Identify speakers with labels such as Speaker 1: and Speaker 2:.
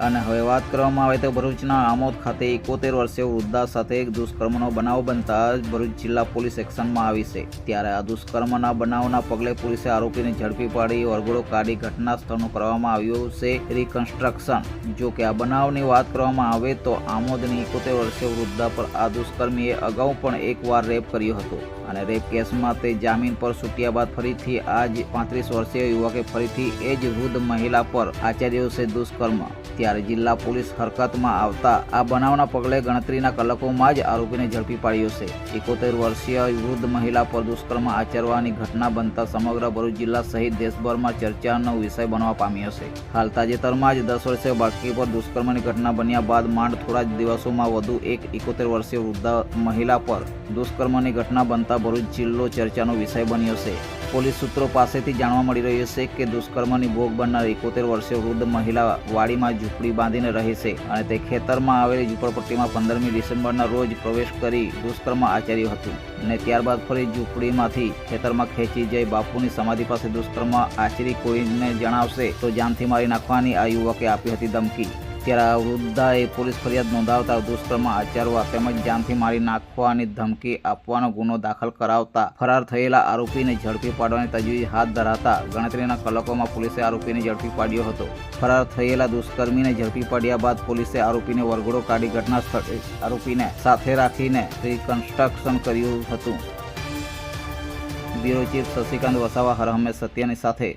Speaker 1: વાત કરવામાં આવે તો ભરૂચના આમોદ ખાતે એકોતેર વર્ષીય વૃદ્ધા સાથે એક દુષ્કર્મનો બનાવ બનતા ભરૂચ જિલ્લા પોલીસ એક્શનમાં આવી છે. ત્યારે આ દુષ્કર્મના બનાવના પગલે પોલીસે આરોપીને ઝડપી પાડી વરઘોડો કાઢી ઘટના સ્થળનું કરવામાં આવ્યું છે રિકન્સ્ટ્રક્શન. જો કે આ બનાવની વાત કરવામાં આવે તો આમોદની એકોતેર વર્ષીય વૃદ્ધા પર આ દુષ્કર્મીએ અગાઉ પણ એકવાર રેપ કર્યો હતો. અને રેપ કેસમાં તે જામીન પર છૂટ્યા બાદ ફરીથી આ જ પાંત્રીસ વર્ષીય યુવકે ફરીથી એ જ વૃદ્ધ મહિલા પર આચર્યો છે દુષ્કર્મ. ત્યારે જિલ્લા પોલીસ હરકતમાં આવતા આ બનાવના પગલે ગણતરીના કલાકોમાં જ આરોપીને ઝડપી પાડ્યો છે. એકોતેર વર્ષીય વૃદ્ધ મહિલા પર દુષ્કર્મ આચરવાની ઘટના બનતા સમગ્ર ભરૂચ જિલ્લા સહિત દેશભરમાં ચર્ચાનો વિષય બનવા પામ્યો છે. હાલ તાજેતરમાં જ દસ વર્ષીય બાળકી પર દુષ્કર્મની ઘટના બન્યા બાદ માંડ થોડા જ દિવસોમાં વધુ એક એકોતેર વર્ષીય વૃદ્ધ મહિલા પર દુષ્કર્મની ઘટના બનતા ભરૂચ જિલ્લો ચર્ચાનો વિષય બન્યો છે. પોલીસ સૂત્રો પાસેથી જાણવા મળી રહ્યું છે કે દુષ્કર્મની ભોગ બનનાર એકોતેર વર્ષીય વૃદ્ધ મહિલા વાડીમાં ઝૂંપડી બાંધીને રહે છે અને તે ખેતરમાં આવેલી ઝૂંપડપટ્ટીમાં પંદરમી ડિસેમ્બરના રોજ પ્રવેશ કરી દુષ્કર્મ આચર્યું હતું અને ત્યારબાદ ફરી ઝૂંપડીમાંથી ખેતરમાં ખેંચી જઈ બાપુની સમાધિ પાસે દુષ્કર્મ આચરી કોઈને જણાવશે તો જાનથી મારી નાખવાની આ યુવકે આપી હતી ધમકી. ત્યારે આ વૃદ્ધાએ પોલીસ ફરિયાદ નોંધાવતા દુષ્કર્મ આચરવા તેમજ જાનથી મારી નાખવાની ધમકી આપવાનો ગુનો દાખલ કરાવતા ફરાર થયેલા આરોપીને ઝડપી પાડવાની તજવીજ હાથ ધરાતા ગણતરીના કલાકોમાં પોલીસે આરોપીને ઝડપી પાડ્યો હતો. ફરાર થયેલા દુષ્કર્મીને ઝડપી પાડ્યા બાદ પોલીસે આરોપીને વરઘોડો કાઢી ઘટના સ્થળે આરોપીને સાથે રાખીને રિકન્સ્ટ્રક્શન કર્યું હતું. બ્યુરો ચીફ શશિકાંત વસાવા, હર હંમેશ સત્યની સાથે